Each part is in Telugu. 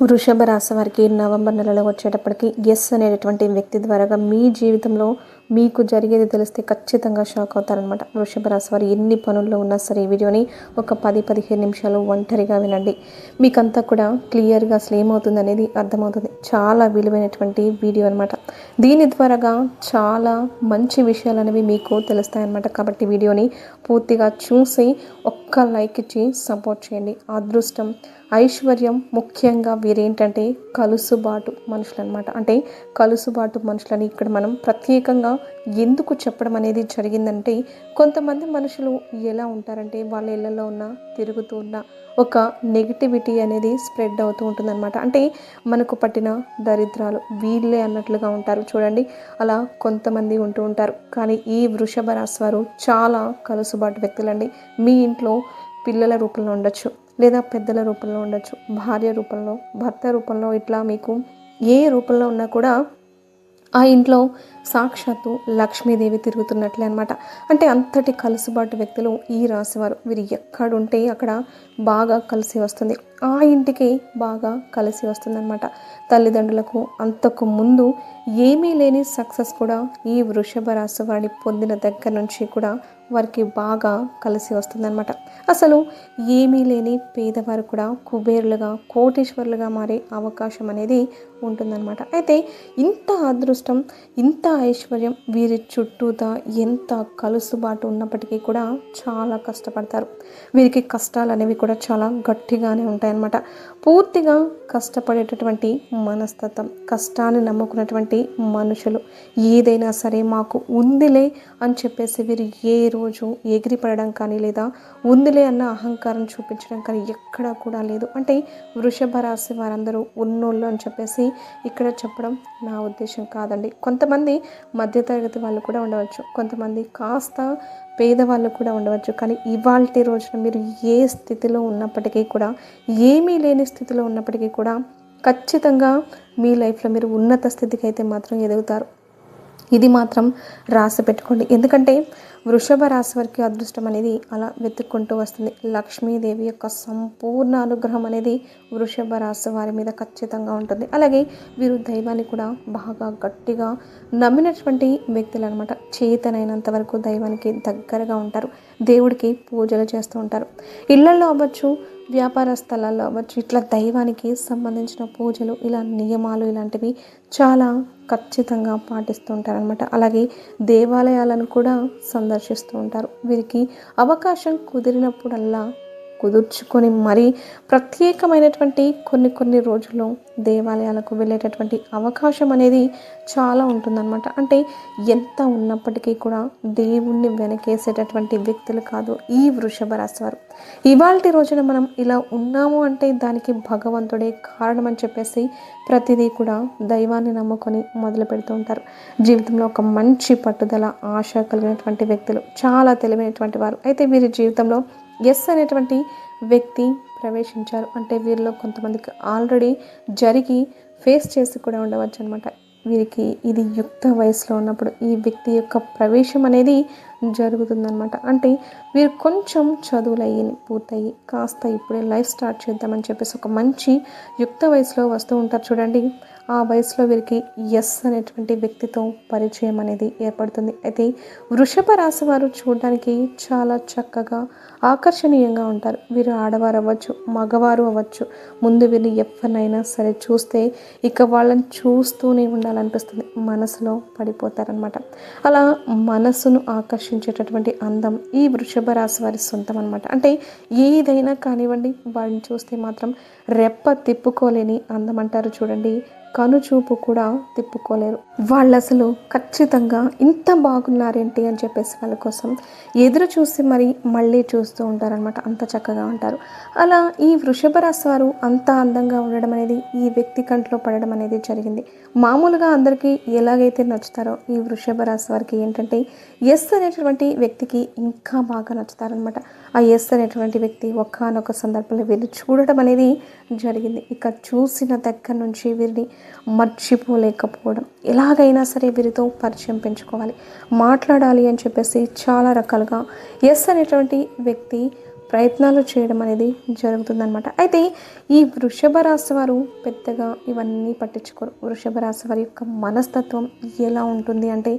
వృషభ రాశి వారికి నవంబర్ నెలలో వచ్చేటప్పటికి ఎస్ అనేటటువంటి వ్యక్తి ద్వారా మీ జీవితంలో మీకు జరిగేది తెలిస్తే ఖచ్చితంగా షాక్ అవుతారనమాట వృషభ రాశి వారు ఎన్ని పనుల్లో ఉన్నా సరే ఈ వీడియోని ఒక పది పదిహేను నిమిషాలు ఒంటరిగా వినండి. మీకంతా కూడా క్లియర్గా అసలు ఏమవుతుంది అనేది అర్థమవుతుంది. చాలా విలువైనటువంటి వీడియో అనమాట దీని ద్వారాగా చాలా మంచి విషయాలు అనేవి మీకు తెలుస్తాయన్నమాట. కాబట్టి వీడియోని పూర్తిగా చూసి ఒక్క లైక్ ఇచ్చి సపోర్ట్ చేయండి. అదృష్టం ఐశ్వర్యం ముఖ్యంగా వీరేంటంటే కలుసుబాటు మనుషులు అనమాట అంటే కలుసుబాటు మనుషులని ఇక్కడ మనం ప్రత్యేకంగా ఎందుకు చెప్పడం అనేది జరిగిందంటే కొంతమంది మనుషులు ఎలా ఉంటారంటే వాళ్ళ ఇళ్ళలో ఉన్న తిరుగుతూ ఉన్న ఒక నెగిటివిటీ అనేది స్ప్రెడ్ అవుతూ ఉంటుందన్నమాట. అంటే మనకు పట్టిన దరిద్రాలు వీళ్ళే అన్నట్లుగా ఉంటారు. చూడండి అలా కొంతమంది ఉంటూ ఉంటారు. కానీ ఈ వృషభ రాశి వారు చాలా కలుసుబాటు వ్యక్తులండి. మీ ఇంట్లో పిల్లల రూపంలో ఉండొచ్చు. లేదా పెద్దల రూపంలో ఉండొచ్చు భార్య రూపంలో భర్త రూపంలో ఇట్లా మీకు ఏ రూపంలో ఉన్నా కూడా ఆ ఇంట్లో సాక్షాత్తు లక్ష్మీదేవి తిరుగుతున్నట్లే అనమాట అంటే అంతటి కలుసుబాటు వ్యక్తులు ఈ రాశివారు. వీరు ఎక్కడుంటే అక్కడ బాగా కలిసి వస్తుంది. ఆ ఇంటికి బాగా కలిసి వస్తుందన్నమాట. తల్లిదండ్రులకు అంతకు ముందు ఏమీ లేని సక్సెస్ కూడా ఈ వృషభ రాశి వారిని పొందిన దగ్గర నుంచి కూడా వారికి బాగా కలిసి వస్తుందన్నమాట. అసలు ఏమీ లేని పేదవారు కూడా కుబేరులుగా కోటీశ్వరులుగా మారే అవకాశం అనేది ఉంటుందన్నమాట. అయితే ఇంత అదృష్టం ఇంత ఐశ్వర్యం వీరి చుట్టూతా ఎంత కలుసుబాటు ఉన్నప్పటికీ కూడా చాలా కష్టపడతారు. వీరికి కష్టాలు అనేవి కూడా చాలా గట్టిగానే ఉంటాయన్నమాట. పూర్తిగా కష్టపడేటటువంటి మనస్తత్వం కష్టాన్ని నమ్ముకున్నటువంటి మనుషులు. ఏదైనా సరే మాకు ఉందిలే అని చెప్పేసి వీరు ఏ రోజు ఎగిరిపడడం కానీ లేదా ఉందిలే అన్న అహంకారం చూపించడం కానీ ఎక్కడా కూడా లేదు. అంటే వృషభ రాశి వారందరూ ఉన్నోళ్ళు అని చెప్పేసి ఇక్కడ చెప్పడం నా ఉద్దేశం కాదండి. కొంతమంది మధ్యతరగతి వాళ్ళు కూడా ఉండవచ్చు. కొంతమంది కాస్త పేదవాళ్ళు కూడా ఉండవచ్చు. కానీ ఇవాళ రోజున మీరు ఏ స్థితిలో ఉన్నప్పటికీ కూడా ఏమీ లేని స్థితిలో ఉన్నప్పటికీ కూడా ఖచ్చితంగా మీ లైఫ్లో మీరు ఉన్నత స్థితికి అయితే మాత్రం ఎదుగుతారు. ఇది మాత్రం రాసి పెట్టుకోండి. ఎందుకంటే వృషభ రాశి వారికి అదృష్టం అనేది అలా వెతుక్కుంటూ వస్తుంది. లక్ష్మీదేవి యొక్క సంపూర్ణ అనుగ్రహం అనేది వృషభ రాశి వారి మీద ఖచ్చితంగా ఉంటుంది. అలాగే వీరు దైవాన్ని కూడా బాగా గట్టిగా నమ్మినటువంటి వ్యక్తులు అనమాట చేతనైనంత వరకు దైవానికి దగ్గరగా ఉంటారు. దేవుడికి పూజలు చేస్తూ ఉంటారు. ఇళ్ళలో అవ్వచ్చు వ్యాపార స్థలాల్లో అవ్వచ్చు ఇట్లా దైవానికి సంబంధించిన పూజలు ఇలా నియమాలు ఇలాంటివి చాలా ఖచ్చితంగా పాటిస్తూ ఉంటారనమాట అలాగే దేవాలయాలను కూడా సందర్శిస్తూ ఉంటారు. వీరికి అవకాశం కుదిరినప్పుడల్లా కుదుర్చుకొని మరీ ప్రత్యేకమైనటువంటి కొన్ని కొన్ని రోజుల్లో దేవాలయాలకు వెళ్ళేటటువంటి అవకాశం అనేది చాలా ఉంటుందన్నమాట. అంటే ఎంత ఉన్నప్పటికీ కూడా దేవుణ్ణి వెనకేసేటటువంటి వ్యక్తులు కాదు ఈ వృషభ రాశి వారు. ఇవాళ రోజున మనం ఇలా ఉన్నాము అంటే దానికి భగవంతుడే కారణం అని చెప్పేసి ప్రతిదీ కూడా దైవాన్ని నమ్ముకొని మొదలు పెడుతూ ఉంటారు. జీవితంలో ఒక మంచి పట్టుదల ఆశ కలిగినటువంటి వ్యక్తులు చాలా తెలివైనటువంటి వారు. అయితే వీరి జీవితంలో ఎస్ అనేటువంటి వ్యక్తి ప్రవేశించారు. అంటే వీరిలో కొంతమందికి ఆల్రెడీ జరిగి ఫేస్ చేసి కూడా ఉండవచ్చు అనమాట వీరికి ఇది యుక్త వయసులో ఉన్నప్పుడు ఈ వ్యక్తి యొక్క ప్రవేశం అనేది జరుగుతుందనమాట అంటే వీరు కొంచెం చదువులు అయ్యి పూర్తయ్యి కాస్త ఇప్పుడే లైఫ్ స్టార్ట్ చేద్దామని చెప్పేసి ఒక మంచి యుక్త వయసులో వస్తూ ఉంటారు చూడండి. ఆ వయసులో వీరికి ఎస్ అనేటువంటి వ్యక్తితో పరిచయం అనేది ఏర్పడుతుంది. అయితే వృషభ రాశి వారు చూడడానికి చాలా చక్కగా ఆకర్షణీయంగా ఉంటారు. వీరు ఆడవారు అవ్వచ్చు మగవారు అవ్వచ్చు. ముందు వీళ్ళు ఎవరినైనా సరే చూస్తే ఇక వాళ్ళని చూస్తూనే ఉండాలనిపిస్తుంది. మనసులో పడిపోతారనమాట అలా మనసును ఆకర్షించేటటువంటి అందం ఈ వృషభ రాశి వారి సొంతం అనమాట అంటే ఏదైనా కానివ్వండి వారిని చూస్తే మాత్రం రెప్ప తిప్పుకోలేని అందం అంటారు చూడండి. కనుచూపు కూడా తిప్పుకోలేరు. వాళ్ళు అసలు ఖచ్చితంగా ఇంత బాగున్నారేంటి అని చెప్పేసి వాళ్ళ కోసం ఎదురు చూసి మరి మళ్ళీ చూస్తూ ఉంటారనమాట అంత చక్కగా ఉంటారు. అలా ఈ వృషభ రాశి వారు అంత అందంగా ఉండడం అనేది ఈ వ్యక్తి కంట్లో పడడం అనేది జరిగింది. మామూలుగా అందరికీ ఎలాగైతే నచ్చుతారో ఈ వృషభ రాశి వారికి ఏంటంటే ఎస్ అనేటువంటి వ్యక్తికి ఇంకా బాగా నచ్చుతారనమాట ఆ ఎస్ అనేటువంటి వ్యక్తి ఒక్కనొక సందర్భంలో వీళ్ళు చూడడం అనేది జరిగింది. ఇక చూసిన దగ్గర నుంచి వీరిని మర్చిపోలేకపోవడం. ఎలాగైనా సరే వీరితో పరిచయం పెంచుకోవాలి. మాట్లాడాలి అని చెప్పేసి చాలా రకాలుగా ఎస్ అనేటువంటి వ్యక్తి ప్రయత్నాలు చేయడం అనేది జరుగుతుందనమాట అయితే ఈ వృషభ రాశి వారు పెద్దగా ఇవన్నీ పట్టించుకోరు. వృషభ రాశి వారి యొక్క మనస్తత్వం ఎలా ఉంటుంది అంటే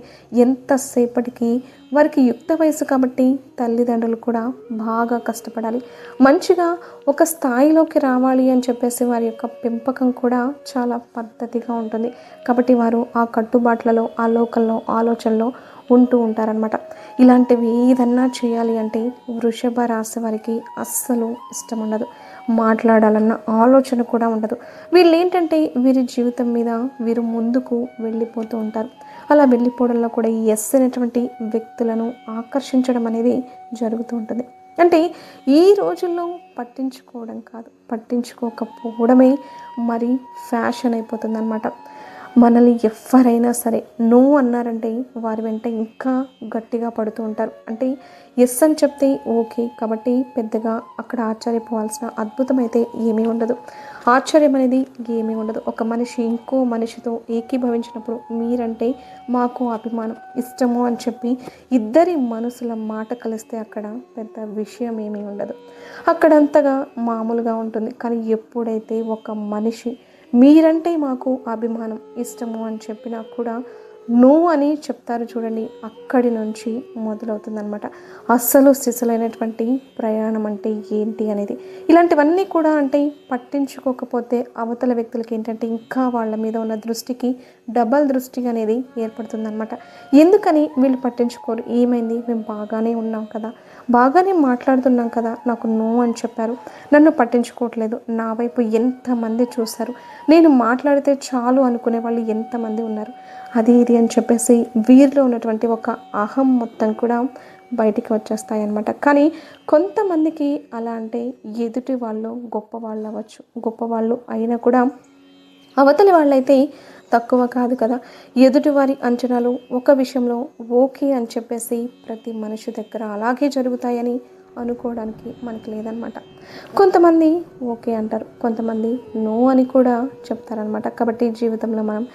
ఎంతసేపటికి వారికి యుక్త వయసు కాబట్టి తల్లిదండ్రులు కూడా బాగా కష్టపడాలి. మంచిగా ఒక స్థాయిలోకి రావాలి అని చెప్పేసి వారి యొక్క పెంపకం కూడా చాలా పద్ధతిగా ఉంటుంది. కాబట్టి వారు ఆ కట్టుబాట్లలో ఆ లోకల్లో ఆలోచనలో ఉంటూ ఉంటారనమాట ఇలాంటివి ఏదన్నా చేయాలి అంటే వృషభ రాశి వారికి అస్సలు ఇష్టం ఉండదు. మాట్లాడాలన్న ఆలోచన కూడా ఉండదు. వీళ్ళు ఏంటంటే వీరి జీవితం మీద వీరు ముందుకు వెళ్ళిపోతూ ఉంటారు. అలా వెళ్ళిపోవడంలో కూడా ఈ ఎస్ అనేటువంటి వ్యక్తులను ఆకర్షించడం అనేది జరుగుతూ ఉంటుంది. అంటే ఈ రోజుల్లో పట్టించుకోవడం కాదు. పట్టించుకోకపోవడమే మరి ఫ్యాషన్ అయిపోతుంది మనల్ని ఎవరైనా సరే నో అన్నారంటే వారి వెంట ఇంకా గట్టిగా పడుతూ ఉంటారు. అంటే ఎస్ అని చెప్తే ఓకే కాబట్టి పెద్దగా అక్కడ ఆశ్చర్యపోవాల్సిన అద్భుతం అయితే ఏమీ ఉండదు. ఆశ్చర్యం అనేది ఏమీ ఉండదు. ఒక మనిషి ఇంకో మనిషితో ఏకీభవించినప్పుడు మీరంటే మాకు అభిమానం. ఇష్టము అని చెప్పి ఇద్దరి మనసుల మాట కలిస్తే అక్కడ పెద్ద విషయం ఏమీ ఉండదు. అక్కడంతగా మామూలుగా ఉంటుంది. కానీ ఎప్పుడైతే ఒక మనిషి మీరంటే మాకు అభిమానం ఇష్టము అని చెప్పినా కూడా నో అని చెప్తారు చూడండి అక్కడి నుంచి మొదలవుతుందనమాట అస్సలు సిసలైనటువంటి ప్రయాణం అంటే ఏంటి అనేది. ఇలాంటివన్నీ కూడా అంటే పట్టించుకోకపోతే అవతల వ్యక్తులకి ఏంటంటే ఇంకా వాళ్ళ మీద ఉన్న దృష్టికి డబల్ దృష్టి అనేది ఏర్పడుతుందనమాట ఎందుకని వీళ్ళు పట్టించుకోరు? ఏమైంది? మేము బాగానే ఉన్నాం కదా. బాగానే మాట్లాడుతున్నాం కదా నాకు నో అని చెప్పారు. నన్ను పట్టించుకోవట్లేదు. నా వైపు ఎంతమంది చూస్తారు నేను మాట్లాడితే చాలు అనుకునే వాళ్ళు ఎంతమంది ఉన్నారు? అది ఇది అని చెప్పేసి వీరిలో ఉన్నటువంటి ఒక అహం మొత్తం కూడా బయటికి వచ్చేస్తాయి అన్నమాట కానీ కొంతమందికి అలా అంటే ఎదుటి వాళ్ళు గొప్ప వాళ్ళు అవ్వచ్చు. గొప్ప వాళ్ళు అయినా కూడా అవతలి వాళ్ళైతే తక్కువ కాదు కదా? ఎదుటివారి అంచనాలు ఒక విషయంలో ఓకే అని చెప్పేసి ప్రతి మనిషి దగ్గర అలాగే జరుగుతాయని అనుకోవడానికి మనకి లేదనమాట కొంతమంది ఓకే అంటారు కొంతమంది నో అని కూడా చెప్తారనమాట కాబట్టి జీవితంలో మనం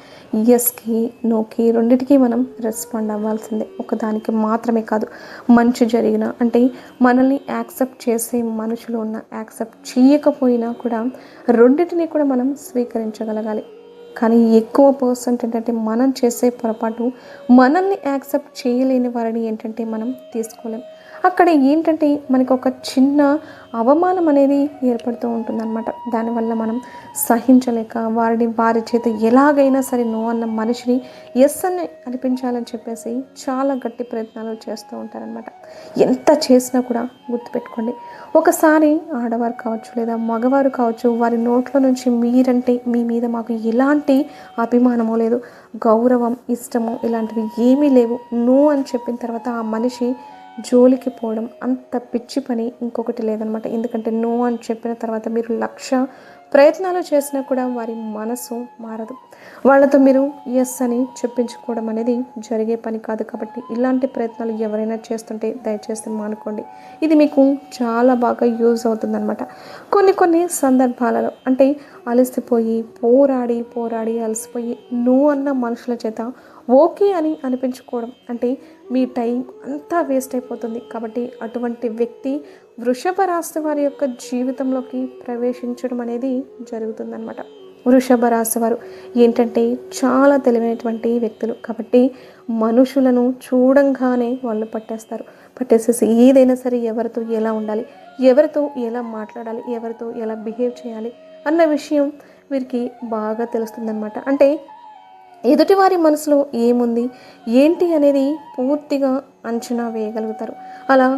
ఎస్కి నోకి రెండింటికి మనం రెస్పాండ్ అవ్వాల్సిందే. ఒకదానికి మాత్రమే కాదు మంచి జరిగిన అంటే మనల్ని యాక్సెప్ట్ చేసే మనుషులు ఉన్న యాక్సెప్ట్ చేయకపోయినా కూడా రెండింటిని కూడా మనం స్వీకరించగలగాలి. కానీ ఎక్కువ పర్సెంట్ ఏంటంటే మనం చేసే పొరపాటు మనల్ని యాక్సెప్ట్ చేయలేని వారిని ఏంటంటే మనం తీసుకోలేం. అక్కడ ఏంటంటే మనకి ఒక చిన్న అవమానం అనేది ఏర్పడుతూ ఉంటుందన్నమాట. దానివల్ల మనం సహించలేక వారిని వారి చేత ఎలాగైనా సరే నో అన్న మనిషిని ఎస్ అని అనిపించాలని చెప్పేసి చాలా గట్టి ప్రయత్నాలు చేస్తూ ఉంటారనమాట ఎంత చేసినా కూడా గుర్తుపెట్టుకోండి. ఒకసారి ఆడవారు కావచ్చు లేదా మగవారు కావచ్చు వారి నోట్లో నుంచి మీరంటే మీ మీద మాకు ఎలాంటి అభిమానమో లేదు గౌరవం ఇష్టము ఇలాంటివి ఏమీ లేవు. నో అని చెప్పిన తర్వాత ఆ మనిషి జోలికి పోవడం అంత పిచ్చి పని ఇంకొకటి లేదనమాట. ఎందుకంటే నో అని చెప్పిన తర్వాత మీరు లక్ష ప్రయత్నాలు చేసినా కూడా వారి మనసు మారదు. వాళ్ళతో మీరు ఎస్ అని చెప్పించుకోవడం అనేది జరిగే పని కాదు కాబట్టి ఇలాంటి ప్రయత్నాలు ఎవరైనా చేస్తుంటే దయచేసి మానుకోండి. ఇది మీకు చాలా బాగా యూజ్ అవుతుందన్నమాట కొన్ని కొన్ని సందర్భాలలో అంటే అలసిపోయి పోరాడి పోరాడి అలసిపోయి నువ్వు అన్న మనుషుల చేత ఓకే అని అనిపించుకోవడం అంటే మీ టైం అంతా వేస్ట్ అయిపోతుంది. కాబట్టి అటువంటి వ్యక్తి వృషభ రాశి వారి యొక్క జీవితంలోకి ప్రవేశించడం అనేది జరుగుతుందన్నమాట. వృషభ రాశి వారు ఏంటంటే చాలా తెలివైనటువంటి వ్యక్తులు. కాబట్టి మనుషులను చూడంగానే వాళ్ళు పట్టేస్తారు. పట్టేసేసి ఏదైనా సరే ఎవరితో ఎలా ఉండాలి ఎవరితో ఎలా మాట్లాడాలి ఎవరితో ఎలా బిహేవ్ చేయాలి అన్న విషయం వీరికి బాగా తెలుస్తుందన్నమాట. అంటే ఎదుటివారి మనసులో ఏముంది? ఏంటి అనేది పూర్తిగా అంచనా వేయగలుగుతారు. అలా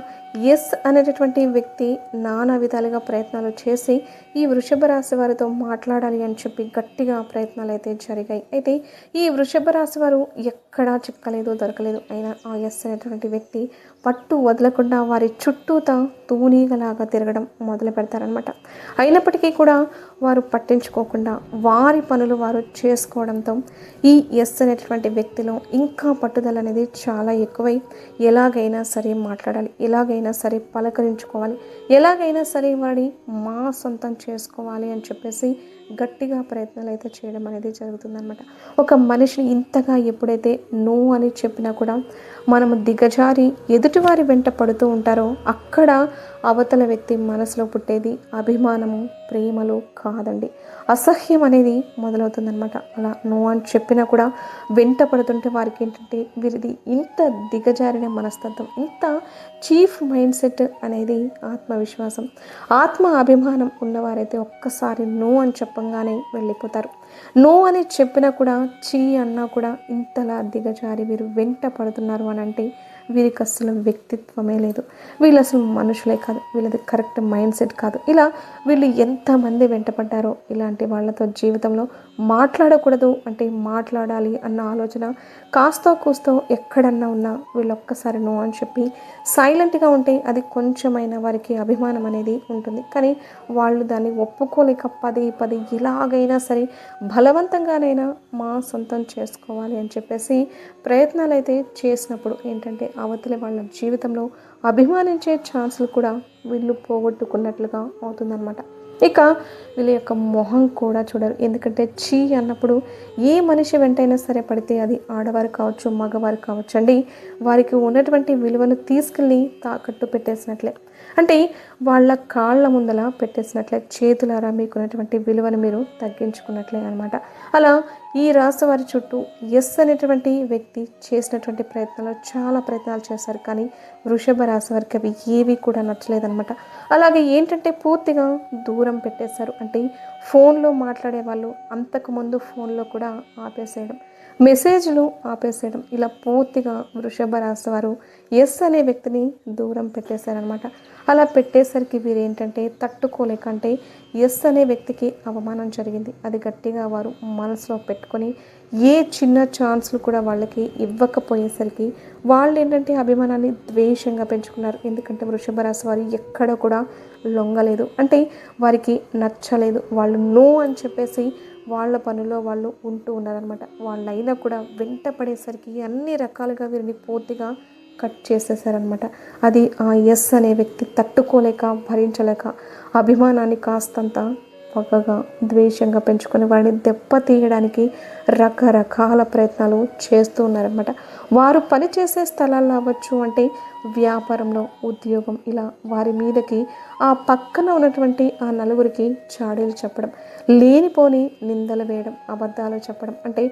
ఎస్ అనేటటువంటి వ్యక్తి నానా విధాలుగా ప్రయత్నాలు చేసి ఈ వృషభ రాశి వారితో మాట్లాడాలి అని చెప్పి గట్టిగా ప్రయత్నాలు అయితే జరిగాయి. అయితే ఈ వృషభ రాశి వారు ఎక్కడా చిక్కలేదు దొరకలేదు. అయినా ఆ ఎస్ అనేటువంటి వ్యక్తి పట్టు వదలకుండా వారి చుట్టూతా తూనీగలాగా తిరగడం మొదలు పెడతారనమాట అయినప్పటికీ కూడా వారు పట్టించుకోకుండా వారి పనులు వారు చేసుకోవడంతో ఈ ఎస్ అనేటటువంటి వ్యక్తిలో ఇంకా పట్టుదల అనేది చాలా ఎక్కువై ఎలాగైనా సరే మాట్లాడాలి ఎలాగైనా సరే పలకరించుకోవాలి ఎలాగైనా సరే వాడి మా సొంతం చేసుకోవాలి అని చెప్పేసి గట్టిగా ప్రయత్నాలు అయితే చేయడం అనేది జరుగుతుందనమాట ఒక మనిషిని ఇంతగా ఎప్పుడైతే నో అని చెప్పినా కూడా మనము దిగజారి ఎదుటివారి వెంట పడుతూ ఉంటారో అక్కడ అవతల వ్యక్తి మనసులో పుట్టేది అభిమానము ప్రేమలు కాదండి. అసహ్యం అనేది మొదలవుతుందనమాట అలా నో అని చెప్పినా కూడా వెంట పడుతుంటే వారికి ఏంటంటే వీరిది ఇంత దిగజారిన మనస్తత్వం ఇంత చీఫ్ మైండ్ సెట్ అనేది ఆత్మవిశ్వాసం ఆత్మ అభిమానం ఉన్నవారైతే ఒక్కసారి నో అని చెప్పంగానే వెళ్ళిపోతారు. నో అని చెప్పినా కూడా చీ అన్నా కూడా ఇంతలా దిగజారి వీరు వెంట పడుతున్నారు అని అంటే వీరికి అసలు వ్యక్తిత్వమే లేదు. వీళ్ళు అసలు మనుషులే కాదు. వీళ్ళది కరెక్ట్ మైండ్ సెట్ కాదు. ఇలా వీళ్ళు ఎంతమంది వెంటపడ్డారో ఇలాంటి వాళ్ళతో జీవితంలో మాట్లాడకూడదు అంటే మాట్లాడాలి అన్న ఆలోచన కాస్తో కూస్తో ఎక్కడన్నా ఉన్నా వీళ్ళొక్కసారి నో అని చెప్పి సైలెంట్గా ఉంటే అది కొంచెమైనా వారికి అభిమానం అనేది ఉంటుంది. కానీ వాళ్ళు దాన్ని ఒప్పుకోలేక పది పది ఇలాగైనా సరే బలవంతంగానైనా మా సొంతం చేసుకోవాలి అని చెప్పేసి ప్రయత్నాలు అయితే చేసినప్పుడు ఏంటంటే అవతలి వాళ్ళ జీవితంలో అభిమానించే ఛాన్సులు కూడా వీళ్ళు పోగొట్టుకున్నట్లుగా అవుతుందన్నమాట. ఇక వీళ్ళ యొక్క మొహం కూడా చూడరు ఎందుకంటే చీ అన్నప్పుడు ఏ మనిషి వెంటైనా సరే పడితే అది ఆడవారు కావచ్చు మగవారు కావచ్చు అండి. వారికి ఉన్నటువంటి విలువను తీసుకెళ్ళి తాకట్టు పెట్టేసినట్లే. అంటే వాళ్ళ కాళ్ళ ముందల పెట్టేసినట్లే చేతులారా మీకున్నటువంటి విలువను మీరు తగ్గించుకున్నట్లే అనమాట అలా ఈ రాశి వారి చుట్టూ ఎస్ అనేటువంటి వ్యక్తి చేసినటువంటి ప్రయత్నాలు చాలా ప్రయత్నాలు చేశారు. కానీ వృషభ రాశి వారికి అవి ఏవి కూడా నచ్చలేదనమాట అలాగే ఏంటంటే పూర్తిగా దూరం పెట్టేశారు. అంటే ఫోన్లో మాట్లాడే వాళ్ళు అంతకుముందు ఫోన్లో కూడా ఆపేసేయడం. మెసేజ్లు ఆపేసేయడం. ఇలా పూర్తిగా వృషభ రాశి వారు ఎస్ అనే వ్యక్తిని దూరం పెట్టేశారనమాట అలా పెట్టేసరికి వీరు ఏంటంటే తట్టుకోలేక అంటే ఎస్ అనే వ్యక్తికి అవమానం జరిగింది. అది గట్టిగా వారు మనసులో పెట్టుకొని ఏ చిన్న ఛాన్స్లు కూడా వాళ్ళకి ఇవ్వకపోయేసరికి వాళ్ళు ఏంటంటే అభిమానాన్ని ద్వేషంగా పెంచుకున్నారు. ఎందుకంటే వృషభ రాశి వారు ఎక్కడ కూడా లొంగలేదు. అంటే వారికి నచ్చలేదు. వాళ్ళు నో అని చెప్పేసి వాళ్ళ పనిలో వాళ్ళు ఉంటూ ఉన్నారనమాట వాళ్ళైనా కూడా వెంట పడేసరికి అన్ని రకాలుగా వీరిని పూర్తిగా కట్ చేసేసారనమాట అది ఆ ఎస్ అనే వ్యక్తి తట్టుకోలేక భరించలేక అభిమానాన్ని కాస్తంత పగగా ద్వేషంగా పెంచుకొని వారిని దెబ్బతీయడానికి రకరకాల ప్రయత్నాలు చేస్తూ ఉన్నారనమాట వారు పనిచేసే స్థలాల్లో అవ్వచ్చు అంటే వ్యాపారంలో ఉద్యోగం ఇలా వారి మీదకి ఆ పక్కన ఉన్నటువంటి ఆ నలుగురికి చాడీలు చెప్పడం లేనిపోని నిందలు వేయడం అబద్ధాలు చెప్పడం అంటే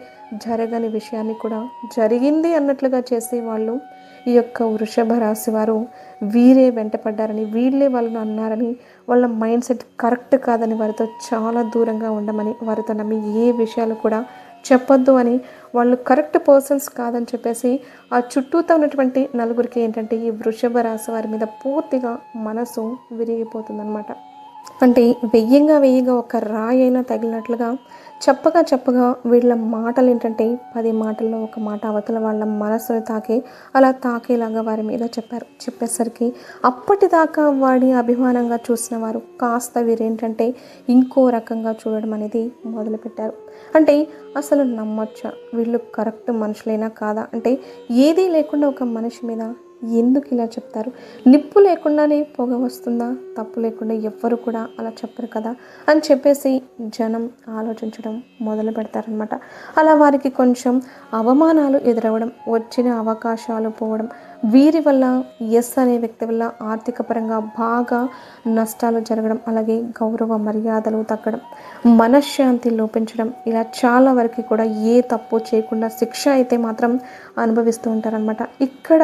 జరగని విషయాన్ని కూడా జరిగింది అన్నట్లుగా చేసే వాళ్ళు ఈ యొక్క వృషభ రాశి వారు వీరే వెంటపడ్డారని వీళ్ళే వాళ్ళను అన్నారని వాళ్ళ మైండ్ సెట్ కరెక్ట్ కాదని వారితో చాలా దూరంగా ఉండమని వారితో నమ్మి ఏ విషయాలు కూడా చెప్పొద్దు అని వాళ్ళు కరెక్ట్ పర్సన్స్ కాదని చెప్పేసి ఆ చుట్టూతో ఉన్నటువంటి నలుగురికి ఏంటంటే ఈ వృషభ రాశి వారి మీద పూర్తిగా మనసు విరిగిపోతుందన్నమాట. అంటే వెయ్యంగా వెయ్యిగా ఒక రాయి అయినా తగిలినట్లుగా చెప్పగా చెప్పగా వీళ్ళ మాటలు ఏంటంటే పది మాటల్లో ఒక మాట అవతల వాళ్ళ మనసుని తాకే అలా తాకేలాగా వారి మీద చెప్పారు. చెప్పేసరికి అప్పటిదాకా వాడి అభిమానంగా చూసిన వారు కాస్త వీరేంటంటే ఇంకో రకంగా చూడడం అనేది మొదలుపెట్టారు. అంటే అసలు నమ్మొచ్చా? వీళ్ళు కరెక్ట్ మనుషులైనా కాదా? అంటే ఏదీ లేకుండా ఒక మనిషి మీద ఎందుకు ఇలా చెప్తారు? నిప్పు లేకుండానే పొగ వస్తుందా? తప్పు లేకుండా ఎవ్వరు కూడా అలా చెప్పరు కదా? అని చెప్పేసి జనం ఆలోచించడం మొదలు పెడతారనమాట అలా వారికి కొంచెం అవమానాలు ఎదురవ్వడం వచ్చిన అవకాశాలు పోవడం వీరి వల్ల ఎస్ అనే వ్యక్తి వల్ల ఆర్థిక పరంగా బాగా నష్టాలు జరగడం అలాగే గౌరవ మర్యాదలు తగ్గడం మనశ్శాంతి లోపించడం ఇలా చాలా వరకు కూడా ఏ తప్పు చేయకుండా శిక్ష అయితే మాత్రం అనుభవిస్తూ ఉంటారనమాట ఇక్కడ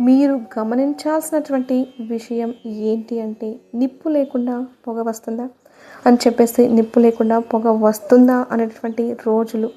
మీరు గమనించాల్సినటువంటి విషయం ఏంటి అంటే నిప్పు లేకుండా పొగ వస్తుందా? అని చెప్పేసి నిప్పు లేకుండా పొగ వస్తుందా అనేటువంటి రోజులు.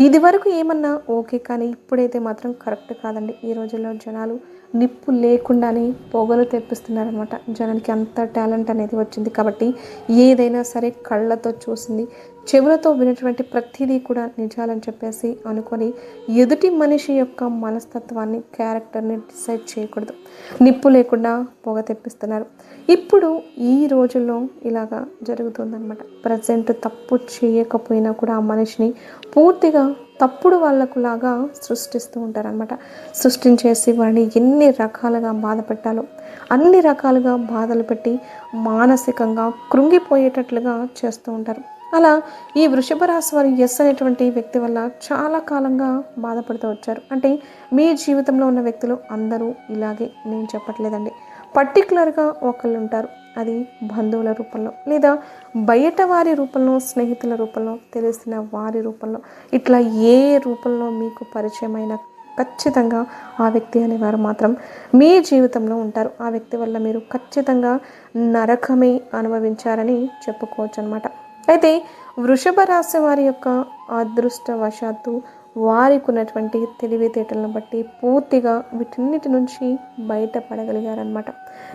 ఇది వరకు ఏమన్నా ఓకే కానీ ఇప్పుడైతే మాత్రం కరెక్ట్ కాదండి. ఈ రోజుల్లో జనాలు నిప్పు లేకుండానే పొగలు తెప్పిస్తున్నారనమాట జనానికి అంత టాలెంట్ అనేది వచ్చింది కాబట్టి ఏదైనా సరే కళ్ళతో చూసింది. చెవులతో వినటువంటి ప్రతిదీ కూడా నిజాలని చెప్పేసి అనుకొని ఎదుటి మనిషి యొక్క మనస్తత్వాన్ని క్యారెక్టర్ని డిసైడ్ చేయకూడదు. నిప్పు లేకుండా పొగ తెప్పిస్తున్నారు. ఇప్పుడు ఈ రోజుల్లో ఇలాగా జరుగుతుందన్నమాట. ప్రజెంట్ తప్పు చేయకపోయినా కూడా ఆ మనిషిని పూర్తిగా తప్పుడు వాళ్ళకు లాగా సృష్టిస్తూ ఉంటారనమాట సృష్టించేసి వారిని ఎన్ని రకాలుగా బాధ పెట్టాలో అన్ని రకాలుగా బాధలు పెట్టి మానసికంగా కృంగిపోయేటట్లుగా చేస్తూ ఉంటారు. అలా ఈ వృషభ రాశి వారి ఎస్ అనేటువంటి వ్యక్తి వల్ల చాలా కాలంగా బాధపడుతూ వచ్చారు. అంటే మీ జీవితంలో ఉన్న వ్యక్తులు అందరూ ఇలాగే నేను చెప్పట్లేదండి. పర్టికులర్గా ఒకళ్ళు ఉంటారు అది బంధువుల రూపంలో లేదా బయట వారి రూపంలో స్నేహితుల రూపంలో తెలిసిన వారి రూపంలో. ఇట్లా ఏ రూపంలో మీకు పరిచయమైన ఖచ్చితంగా ఆ వ్యక్తి అనేవారు మాత్రం మీ జీవితంలో ఉంటారు. ఆ వ్యక్తి వల్ల మీరు ఖచ్చితంగా నరకమే అనుభవించారని చెప్పుకోవచ్చు అనమాట అయితే వృషభ రాశి వారి యొక్క అదృష్టవశాత్తు వారికి ఉన్నటువంటి తెలివితేటలను బట్టి పూర్తిగా వీటన్నిటి నుంచి బయటపడగలిగారనమాట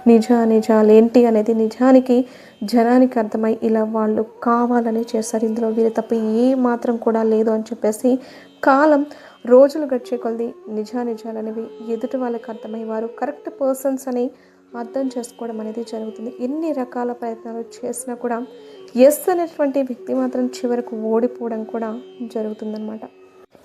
నిజ నిజాలేంటి అనేది నిజానికి జనానికి అర్థమై ఇలా వాళ్ళు కావాలని చేస్తారు. ఇందులో వీరి తప్ప ఏ మాత్రం కూడా లేదు అని చెప్పేసి కాలం రోజులు గడిచే కొలది నిజానిజాలు అనేవి ఎదుటి వాళ్ళకి అర్థమై వారు కరెక్ట్ పర్సన్స్ అని అర్థం చేసుకోవడం అనేది జరుగుతుంది. ఎన్ని రకాల ప్రయత్నాలు చేసినా కూడా ఎస్ అనేటువంటి వ్యక్తి మాత్రం చివరకు ఓడిపోవడం కూడా జరుగుతుందన్నమాట.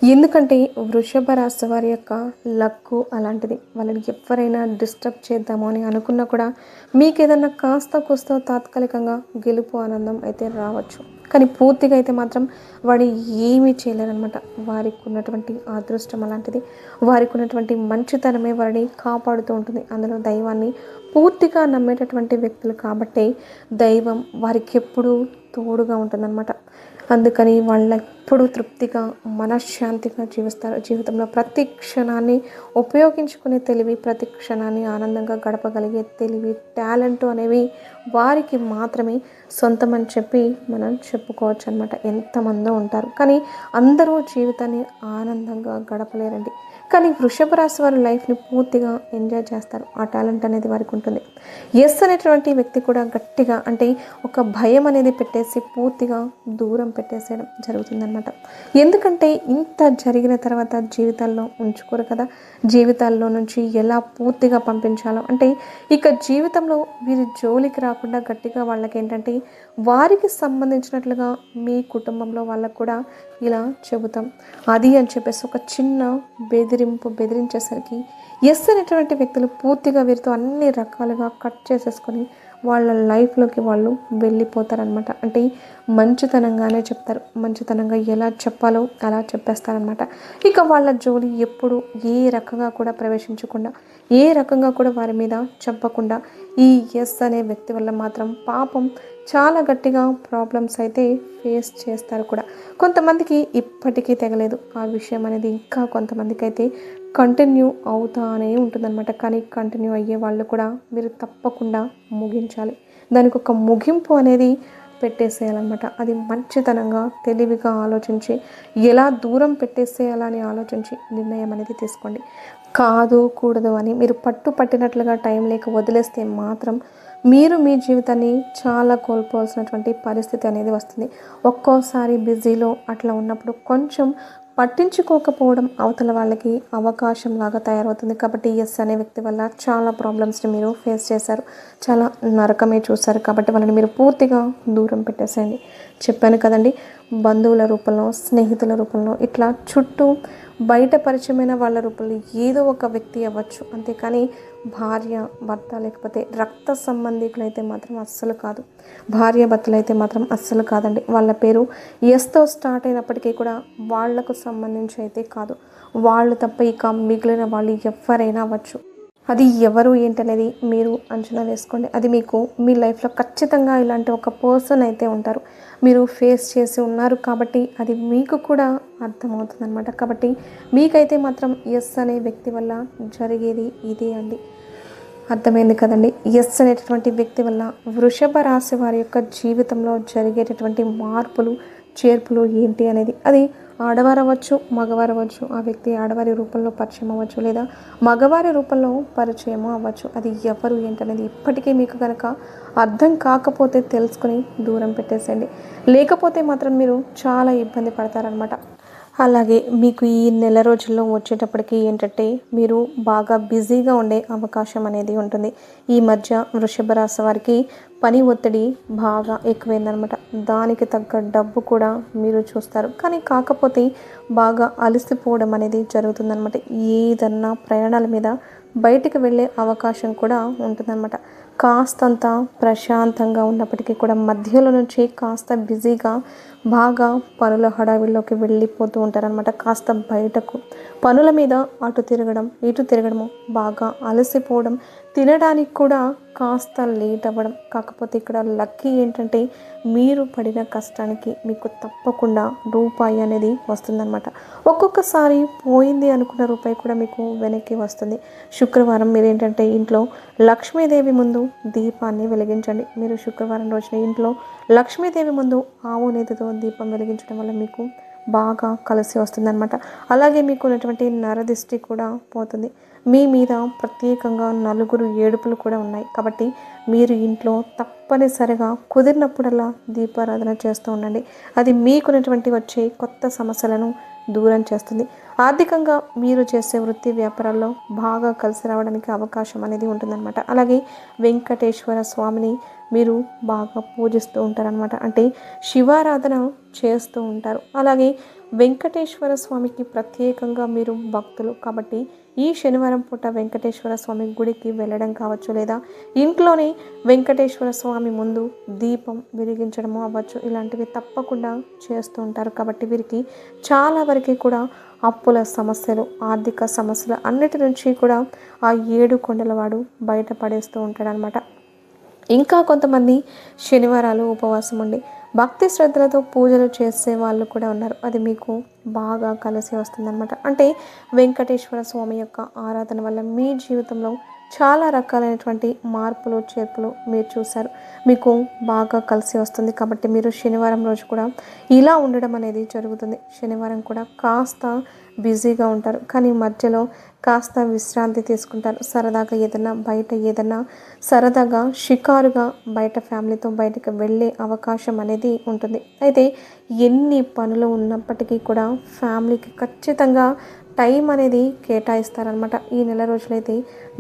ఎందుకంటే వృషభ రాశి వారి యొక్క లక్కు అలాంటిది. వాళ్ళని ఎవరైనా డిస్టర్బ్ చేద్దాము అని అనుకున్నా కూడా మీకు ఏదన్నా కాస్త కూస్త తాత్కాలికంగా గెలుపు ఆనందం అయితే రావచ్చు. కానీ పూర్తిగా అయితే మాత్రం వాడు ఏమీ చేయలేరనమాట వారికి ఉన్నటువంటి అదృష్టం అలాంటిది. వారికి ఉన్నటువంటి మంచితనమే వారిని కాపాడుతూ ఉంటుంది. అందులో దైవాన్ని పూర్తిగా నమ్మేటటువంటి వ్యక్తులు కాబట్టి దైవం వారికి ఎప్పుడూ తోడుగా ఉంటుందన్నమాట. అందుకని వాళ్ళ ఎప్పుడూ తృప్తిగా మనశ్శాంతిగా జీవిస్తారు జీవితంలో ప్రతి క్షణాన్ని ఉపయోగించుకునే తెలివి ప్రతి క్షణాన్ని ఆనందంగా గడపగలిగే తెలివి టాలెంట్ అనేవి వారికి మాత్రమే సొంతమని చెప్పి మనం చెప్పుకోవచ్చు అనమాట ఎంతమందో ఉంటారు. కానీ అందరూ జీవితాన్ని ఆనందంగా గడపలేరండి. కానీ వృషభ రాశి వారి లైఫ్ని పూర్తిగా ఎంజాయ్ చేస్తారు. ఆ టాలెంట్ అనేది వారికి ఉంటుంది. ఎస్ అనేటువంటి వ్యక్తి కూడా గట్టిగా అంటే ఒక భయం అనేది పెట్టేసి పూర్తిగా దూరం పెట్టేసేయడం జరుగుతుందన్నమాట. ఎందుకంటే ఇంత జరిగిన తర్వాత జీవితాల్లో ఉంచుకోరు కదా? జీవితాల్లో నుంచి ఎలా పూర్తిగా పంపించాలో? అంటే ఇక జీవితంలో వీరి జోలికి రాకుండా గట్టిగా వాళ్ళకి ఏంటంటే వారికి సంబంధించినట్లుగా మీ కుటుంబంలో వాళ్ళకు కూడా ఇలా చెబుతాం. అది అని చెప్పేసి ఒక చిన్న బెదిరింపు బెదిరించేసరికి ఎస్ అనేటువంటి వ్యక్తులు పూర్తిగా వీరితో అన్ని రకాలుగా కట్ చేసేసుకొని వాళ్ళ లైఫ్లోకి వాళ్ళు వెళ్ళిపోతారనమాట. అంటే మంచితనంగానే చెప్తారు. మంచితనంగా ఎలా చెప్పాలో అలా చెప్పేస్తారనమాట. ఇక వాళ్ళ జోలి ఎప్పుడు ఏ రకంగా కూడా ప్రవేశించకుండా ఏ రకంగా కూడా వారి మీద చెప్పకుండా ఈ ఎస్ అనే వ్యక్తి వల్ల మాత్రం పాపం చాలా గట్టిగా ప్రాబ్లమ్స్ అయితే ఫేస్ చేస్తారు కూడా. కొంతమందికి ఇప్పటికీ తెగలేదు. ఆ విషయం అనేది ఇంకా కొంతమందికి అయితే కంటిన్యూ అవుతానే ఉంటుందన్నమాట. కానీ కంటిన్యూ అయ్యే వాళ్ళు కూడా మీరు తప్పకుండా ముగించాలి. దానికి ఒక ముగింపు అనేది పెట్టేసేయాలన్నమాట. అది మంచితనంగా తెలివిగా ఆలోచించి ఎలా దూరం పెట్టేసేయాలని ఆలోచించి నిర్ణయం అనేది తీసుకోండి. కాదు కూడదు అని మీరు పట్టు పట్టినట్లుగా టైం లేక వదిలేస్తే మాత్రం మీరు మీ జీవితాన్ని చాలా కోల్పోవాల్సినటువంటి పరిస్థితి అనేది వస్తుంది. ఒక్కోసారి బిజీలో అట్లా ఉన్నప్పుడు కొంచెం పట్టించుకోకపోవడం అవతల వాళ్ళకి అవకాశం లాగా తయారవుతుంది. కాబట్టి ఎస్ అనే వ్యక్తి వల్ల చాలా ప్రాబ్లమ్స్ని మీరు ఫేస్ చేశారు. చాలా నరకమే చూశారు. కాబట్టి వాళ్ళని మీరు పూర్తిగా దూరం పెట్టేసేయండి. చెప్పాను కదండి బంధువుల రూపంలో స్నేహితుల రూపంలో ఇట్లా చుట్టూ బయట పరిచయమైన వాళ్ళ రూపంలో ఏదో ఒక వ్యక్తి అవ్వచ్చు. అంతేకాని భార్య భర్త లేకపోతే రక్త సంబంధికులు అయితే మాత్రం అస్సలు కాదు. భార్య భర్తలు అయితే మాత్రం అస్సలు కాదండి. వాళ్ళ పేరు ఎస్తో స్టార్ట్ అయినప్పటికీ కూడా వాళ్ళకు సంబంధించి అయితే కాదు. వాళ్ళు తప్ప ఇక మిగిలిన వాళ్ళు ఎవరైనా అవ్వచ్చు. అది ఎవరు ఏంటనేది మీరు అంచనా వేసుకోండి. అది మీకు మీ లైఫ్లో ఖచ్చితంగా ఇలాంటి ఒక పర్సన్ అయితే ఉంటారు. మీరు ఫేస్ చేసి ఉన్నారు కాబట్టి అది మీకు కూడా అర్థమవుతుంది అనమాట కాబట్టి మీకైతే మాత్రం ఎస్ అనే వ్యక్తి వల్ల జరిగేది ఇదే అండి. అర్థమైంది కదండి. ఎస్ అనేటటువంటి వ్యక్తి వల్ల వృషభ రాశి వారి యొక్క జీవితంలో జరిగేటటువంటి మార్పులు చేర్పులు ఏంటి అనేది అది ఆడవారు అవ్వచ్చు మగవారు అవ్వచ్చు ఆ వ్యక్తి ఆడవారి రూపంలో పరిచయం అవ్వచ్చు లేదా మగవారి రూపంలో పరిచయం అవ్వచ్చు. అది ఎవరు ఏంటనేది ఇప్పటికీ మీకు కనుక అర్థం కాకపోతే తెలుసుకుని దూరం పెట్టేసేయండి. లేకపోతే మాత్రం మీరు చాలా ఇబ్బంది పడతారనమాట అలాగే మీకు ఈ నెల రోజుల్లో వచ్చేటప్పటికి ఏంటంటే మీరు బాగా బిజీగా ఉండే అవకాశం అనేది ఉంటుంది. ఈ మధ్య వృషభ రాశి వారికి పని ఒత్తిడి బాగా ఎక్కువైందనమాట. దానికి తగ్గ డబ్బు కూడా మీరు చూస్తారు. కానీ కాకపోతే బాగా అలసిపోవడం అనేది జరుగుతుందనమాట. ఏదన్నా ప్రయాణాల మీద బయటికి వెళ్ళే అవకాశం కూడా ఉంటుందన్నమాట కాస్తంత ప్రశాంతంగా ఉన్నప్పటికీ కూడా మధ్యలో నుంచి కాస్త బిజీగా బాగా పనుల హడావిల్లోకి వెళ్ళిపోతూ ఉంటారనమాట కాస్త బయటకు పనుల మీద అటు తిరగడం ఇటు తిరగడము బాగా అలసిపోవడం తినడానికి కూడా కాస్త లేట్ అవ్వడం. కాకపోతే ఇక్కడ లక్కీ ఏంటంటే మీరు పడిన కష్టానికి మీకు తప్పకుండా రూపాయి అనేది వస్తుందన్నమాట. ఒక్కొక్కసారి పోయింది అనుకున్న రూపాయి కూడా మీకు వెనక్కి వస్తుంది. శుక్రవారం మీరు ఏంటంటే ఇంట్లో లక్ష్మీదేవి ముందు దీపాన్ని వెలిగించండి. మీరు శుక్రవారం రోజున ఇంట్లో లక్ష్మీదేవి ముందు ఆవు నేతతో దీపం వెలిగించడం వల్ల మీకు బాగా కలిసి వస్తుందన్నమాట. అలాగే మీకు ఉన్నటువంటి నరదిష్టి కూడా పోతుంది. మీ మీద ప్రత్యేకంగా నలుగురు ఏడుపులు కూడా ఉన్నాయి. కాబట్టి మీరు ఇంట్లో తప్పనిసరిగా కుదిరినప్పుడల్లా దీపారాధన చేస్తూ ఉండండి. అది మీకున్నటువంటి వచ్చే కొత్త సమస్యలను దూరం చేస్తుంది. ఆర్థికంగా మీరు చేసే వృత్తి వ్యాపారాల్లో బాగా కలిసి రావడానికి అవకాశం అనేది ఉంటుందన్నమాట. అలాగే వెంకటేశ్వర స్వామిని మీరు బాగా పూజిస్తూ ఉంటారనమాట అంటే శివారాధన చేస్తూ ఉంటారు. అలాగే వెంకటేశ్వర స్వామికి ప్రత్యేకంగా మీరు భక్తులు. కాబట్టి ఈ శనివారం పూట వెంకటేశ్వర స్వామి గుడికి వెళ్ళడం కావచ్చు లేదా ఇంట్లోనే వెంకటేశ్వర స్వామి ముందు దీపం వెలిగించడము అవ్వచ్చు. ఇలాంటివి తప్పకుండా చేస్తూ ఉంటారు. కాబట్టి వీరికి చాలా వరకు కూడా అప్పుల సమస్యలు ఆర్థిక సమస్యలు అన్నిటి నుంచి కూడా ఆ ఏడు కొండలవాడు బయటపడేస్తూ ఉంటాడనమాట ఇంకా కొంతమంది శనివారాలు ఉపవాసం ఉండి భక్తి శ్రద్ధలతో పూజలు చేసే వాళ్ళు కూడా ఉన్నారు. అది మీకు బాగా కలిసి వస్తుందన్నమాట. అంటే వెంకటేశ్వర స్వామి యొక్క ఆరాధన వల్ల మీ జీవితంలో చాలా రకాలైనటువంటి మార్పులు చేర్పులు మీరు చూశారు. మీకు బాగా కలిసి వస్తుంది కాబట్టి మీరు శనివారం రోజు కూడా ఇలా ఉండడం అనేది జరుగుతుంది. శనివారం కూడా కాస్త బిజీగా ఉంటారు. కానీ మధ్యలో కాస్త విశ్రాంతి తీసుకుంటారు. సరదాగా ఏదైనా బయట ఏదైనా సరదాగా షికారుగా బయట ఫ్యామిలీతో బయటకు వెళ్ళే అవకాశం అనేది ఉంటుంది. అయితే ఎన్ని పనులు ఉన్నప్పటికీ కూడా ఫ్యామిలీకి ఖచ్చితంగా టైం అనేది కేటాయిస్తారనమాట ఈ నెల రోజులైతే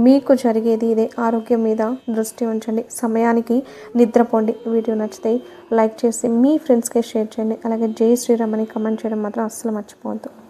మీకు జరిగేది ఇదే. ఆరోగ్యం మీద దృష్టి ఉంచండి. సమయానికి నిద్రపోండి. వీడియో నచ్చితే లైక్ చేసి మీ ఫ్రెండ్స్కి షేర్ చేయండి. అలాగే జై శ్రీరామ్ అని కమెంట్ చేయడం మాత్రం అస్సలు మర్చిపోవద్దు.